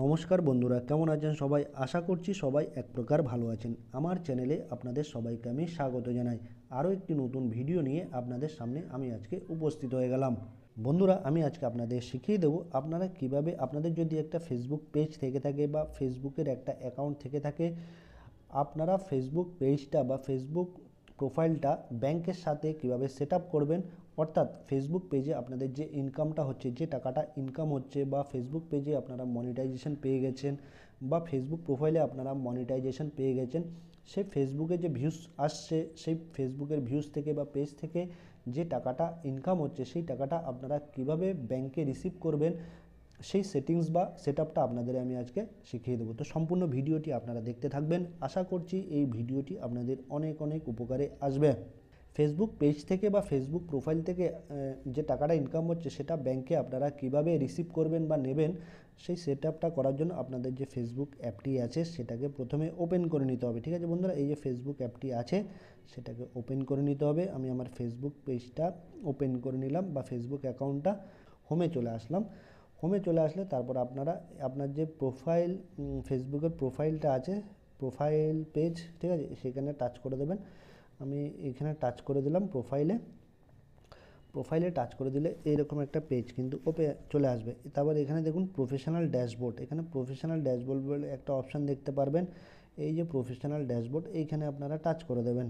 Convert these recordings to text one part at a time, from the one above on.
নমস্কার বন্ধুরা, কেমন আছেন সবাই? আশা করছি সবাই এক প্রকার ভালো আছেন। আমার চ্যানেলে আপনাদের সবাইকে আমি স্বাগত জানাই। আরও একটি নতুন ভিডিও নিয়ে আপনাদের সামনে আমি আজকে উপস্থিত হয়ে গেলাম। বন্ধুরা, আমি আজকে আপনাদের শিখিয়ে দেবো আপনারা কীভাবে আপনাদের যদি একটা ফেসবুক পেজ থেকে থাকে বা ফেসবুকের একটা অ্যাকাউন্ট থেকে থাকে, আপনারা ফেসবুক পেজটা বা ফেসবুক প্রোফাইলটা ব্যাংকের সাথে কীভাবে সেট করবেন, অর্থাৎ ফেসবুক পেজে আপনাদের যে ইনকামটা হচ্ছে, যে টাকাটা ইনকাম হচ্ছে বা ফেসবুক পেজে আপনারা মনিটাইজেশন পেয়ে গেছেন বা ফেসবুক প্রোফাইলে আপনারা মনিটাইজেশন পেয়ে গেছেন, সেই ফেসবুকে যে ভিউস আসছে, সেই ফেসবুকের ভিউস থেকে বা পেজ থেকে যে টাকাটা ইনকাম হচ্ছে, সেই টাকাটা আপনারা কীভাবে ব্যাংকে রিসিভ করবেন সেই সেটিংস বা সেট আপনাদের আমি আজকে শিখিয়ে দেবো। তো সম্পূর্ণ ভিডিওটি আপনারা দেখতে থাকবেন। আশা করছি এই ভিডিওটি আপনাদের অনেক অনেক উপকারে আসবে। ফেসবুক পেজ থেকে বা ফেসবুক প্রোফাইল থেকে যে টাকাটা ইনকাম হচ্ছে সেটা ব্যাংকে আপনারা কীভাবে রিসিভ করবেন বা নেবেন, সেই সেট করার জন্য আপনাদের যে ফেসবুক অ্যাপটি আছে, সেটাকে প্রথমে ওপেন করে নিতে হবে। ঠিক আছে বন্ধুরা? এই যে ফেসবুক অ্যাপটি আছে, সেটাকে ওপেন করে নিতে হবে। আমি আমার ফেসবুক পেজটা ওপেন করে নিলাম বা ফেসবুক অ্যাকাউন্টটা হোমে চলে আসলাম। হোমে চলে আসলে তারপর আপনারা, আপনার যে প্রোফাইল ফেসবুকের প্রোফাইলটা আছে প্রোফাইল পেজ ঠিক আছে? সেখানে টাচ করে দেবেন। আমি এখানে টাচ করে দিলাম প্রোফাইলে প্রোফাইলে টাচ করে দিলে এইরকম একটা পেজ কিন্তু ওপে চলে আসবে। তারপর এখানে দেখুন প্রফেশনাল ড্যাশবোর্ড এখানে প্রফেশনাল ড্যাশবোর্ড বলে একটা অপশান দেখতে পারবেন। এই যে প্রফেশনাল ড্যাশবোর্ড এইখানে আপনারা টাচ করে দেবেন।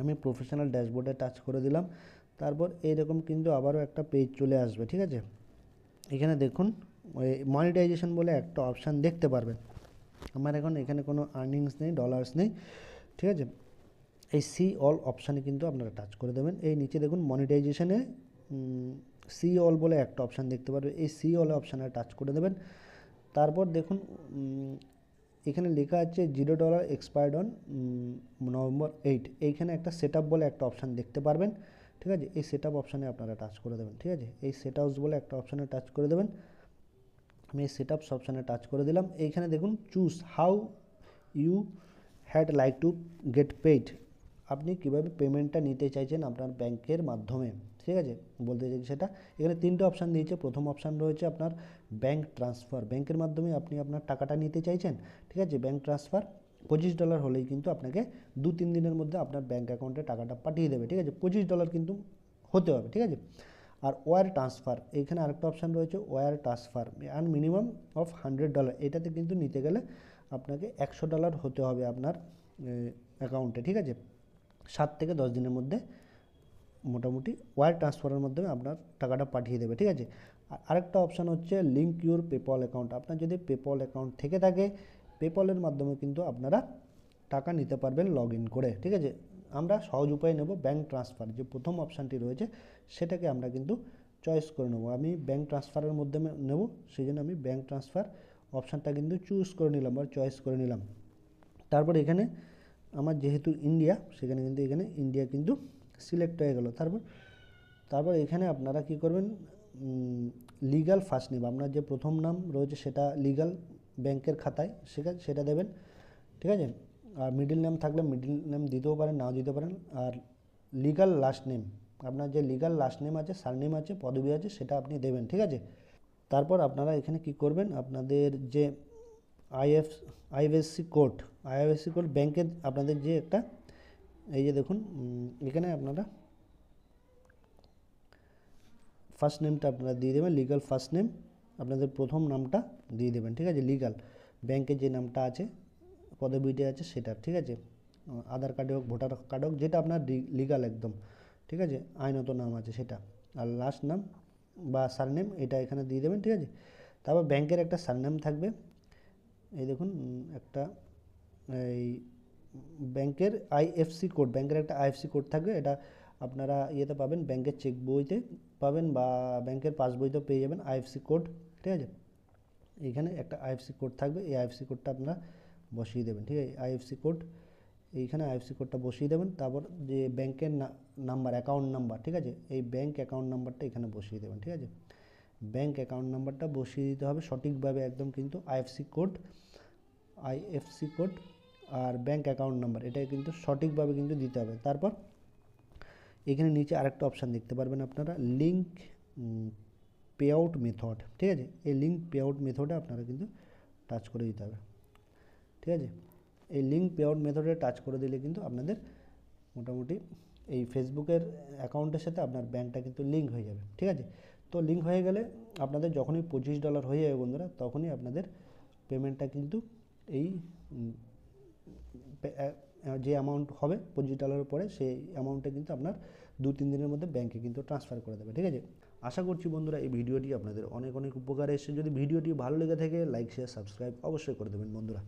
আমি প্রফেশনাল ড্যাশবোর্ডে টাচ করে দিলাম। তারপর এইরকম কিন্তু আবারও একটা পেজ চলে আসবে, ঠিক আছে? এখানে দেখুন মনিটাইজেশন বলে একটা অপশান দেখতে পারবেন। আমার এখন এখানে কোনো আর্নিংস নেই ডলার্স নেই, ঠিক আছে? এই সি অল অপশানে কিন্তু আপনারা টাচ করে দেবেন। এই নিচে দেখুন মনিটাইজেশনে সি অল বলে একটা অপশান দেখতে পারবে এই সি অল অপশানে টাচ করে দেবেন। তারপর দেখুন এখানে লেখা আছে zero dollar expired on November eight এইখানে একটা সেট বলে একটা অপশান দেখতে পারবেন। ঠিক আছে? এই সেট আপ অপশানে আপনারা টাচ করে দেবেন, ঠিক আছে? এই সেট বলে একটা অপশানে টাচ করে দেবেন। আমি এই সেট আপস অপশানে টাচ করে দিলাম। এইখানে দেখুন choose how you had like to get paid আপনি কীভাবে পেমেন্টটা নিতে চাইছেন আপনার ব্যাংকের মাধ্যমে, ঠিক আছে? বলতে চাইছি সেটা। এখানে তিনটে অপশান দিয়েছে। প্রথম অপশান রয়েছে আপনার ব্যাংক ট্রান্সফার ব্যাংকের মাধ্যমে আপনি আপনার টাকাটা নিতে চাইছেন, ঠিক আছে? ব্যাংক ট্রান্সফার পঁচিশ ডলার হলেই কিন্তু আপনাকে দু, তিন দিনের মধ্যে আপনার ব্যাংক অ্যাকাউন্টে টাকাটা পাঠিয়ে দেবে, ঠিক আছে? পঁচিশ ডলার কিন্তু হতে হবে, ঠিক আছে? আর ওয়ার ট্রান্সফার এইখানে আরেকটা অপশান রয়েছে wire transfer and minimum of hundred dollar এটাতে কিন্তু নিতে গেলে আপনাকে একশো ডলার হতে হবে আপনার অ্যাকাউন্টে ঠিক আছে? সাত থেকে দশ দিনের মধ্যে মোটামুটি ওয়ার ট্রান্সফারের মাধ্যমে আপনার টাকাটা পাঠিয়ে দেবে, ঠিক আছে? আর আরেকটা অপশান হচ্ছে লিঙ্ক ইউর পেপল অ্যাকাউন্ট আপনার যদি পেপল অ্যাকাউন্ট থেকে থাকে পেপলের মাধ্যমে কিন্তু আপনারা টাকা নিতে পারবেন লগ ইন করে, ঠিক আছে? আমরা সহজ উপায় নেব ব্যাঙ্ক ট্রান্সফার যে প্রথম অপশানটি রয়েছে, সেটাকে আমরা কিন্তু চয়েস করে নেব। আমি ব্যাঙ্ক ট্রান্সফারের মাধ্যমে নেব সেই জন্য আমি ব্যাঙ্ক ট্রান্সফার অপশানটা কিন্তু চুজ করে নিলাম বা চয়েস করে নিলাম। তারপর এখানে আমার যেহেতু ইন্ডিয়া সেখানে কিন্তু এখানে ইন্ডিয়া কিন্তু সিলেক্ট হয়ে গেল। তারপর তারপর এখানে আপনারা কি করবেন? লিগাল ফার্স্ট নেম আপনার যে প্রথম নাম রয়েছে, সেটা লিগাল ব্যাংকের খাতায় সেটা সেটা দেবেন, ঠিক আছে? আর মিডিল নেম থাকলে মিডিল নেম দিতেও পারেন, নাও দিতে পারেন। আর লিগাল লাস্ট নেম আপনার যে লিগাল লাস্ট নেম আছে সারনেম আছে, পদবি আছে, সেটা আপনি দেবেন, ঠিক আছে? তারপর আপনারা এখানে কি করবেন? আপনাদের যে IF IFSC code IFSC code ব্যাংকের আপনাদের যে একটা, এই যে দেখুন এখানে আপনারা ফার্স্ট নেমটা আপনারা দিয়ে দেবেন লিগাল ফার্স্ট নেম আপনাদের প্রথম নামটা দিয়ে দেবেন, ঠিক আছে? লিগাল ব্যাংকের যে নামটা আছে পদবিটা আছে সেটা ঠিক আছে? আধার কার্ডে হোক ভোটার কার্ড হোক, যেটা আপনার লিগাল একদম, ঠিক আছে? আইনত নাম আছে সেটা। আর লাস্ট নাম বা সারনেম এটা এখানে দিয়ে দেবেন, ঠিক আছে? তারপর ব্যাংকের একটা সারনেম থাকবে। এই দেখুন, একটা, এই ব্যাংকের আইএফসি কোড ব্যাংকের একটা আইএফসি কোড থাকবে। এটা আপনারা ইয়েতে পাবেন, ব্যাংকের চেক বইতে পাবেন বা ব্যাংকের পাসবইতেও পেয়ে যাবেন আইএফসি কোড, ঠিক আছে? এইখানে একটা আইএফসি কোড থাকবে, এই আইএফসি কোডটা আপনারা বসিয়ে দেবেন, ঠিক আছে? আইএফসি কোড, এইখানে আইএফসি কোডটা বসিয়ে দেবেন, তারপর যে ব্যাংকের নাম্বার, অ্যাকাউন্ট নাম্বার, ঠিক আছে? এই ব্যাংক অ্যাকাউন্ট নাম্বারটা এখানে বসিয়ে দেবেন, ঠিক আছে? ব্যাংক অ্যাকাউন্ট নাম্বারটা বসিয়ে দিতে হবে সঠিকভাবে একদম কিন্তু আইএফসি কোড আইএফসি কোড আর ব্যাংক অ্যাকাউন্ট নাম্বার, এটা কিন্তু সঠিকভাবে কিন্তু দিতে হবে। তারপর এখানে নিচে আরেকটা অপশান দেখতে পারবেন আপনারা লিঙ্ক পে আউট মেথড ঠিক আছে? এই লিঙ্ক পে আউট মেথডে আপনারা কিন্তু টাচ করে দিতে হবে, ঠিক আছে? এই লিঙ্ক পে আউট মেথডে টাচ করে দিলে কিন্তু আপনাদের মোটামুটি এই ফেসবুকের অ্যাকাউন্টের সাথে আপনার ব্যাঙ্কটা কিন্তু লিঙ্ক হয়ে যাবে, ঠিক আছে? তো লিঙ্ক হয়ে গেলে আপনাদের যখনই পঁচিশ ডলার হয়ে যাবে বন্ধুরা, তখনই আপনাদের পেমেন্টটা কিন্তু এই যে অ্যামাউন্ট হবে পঁচিশ ডলারের পরে সেই অ্যামাউন্টটা কিন্তু আপনার দু, তিন দিনের মধ্যে ব্যাঙ্কে কিন্তু ট্রান্সফার করে দেবে, ঠিক আছে? আশা করছি বন্ধুরা এই ভিডিওটি আপনাদের অনেক অনেক উপকারে এসে যদি ভিডিওটি ভালো লেগে থাকে লাইক শেয়ার সাবস্ক্রাইব অবশ্যই করে দেবেন বন্ধুরা।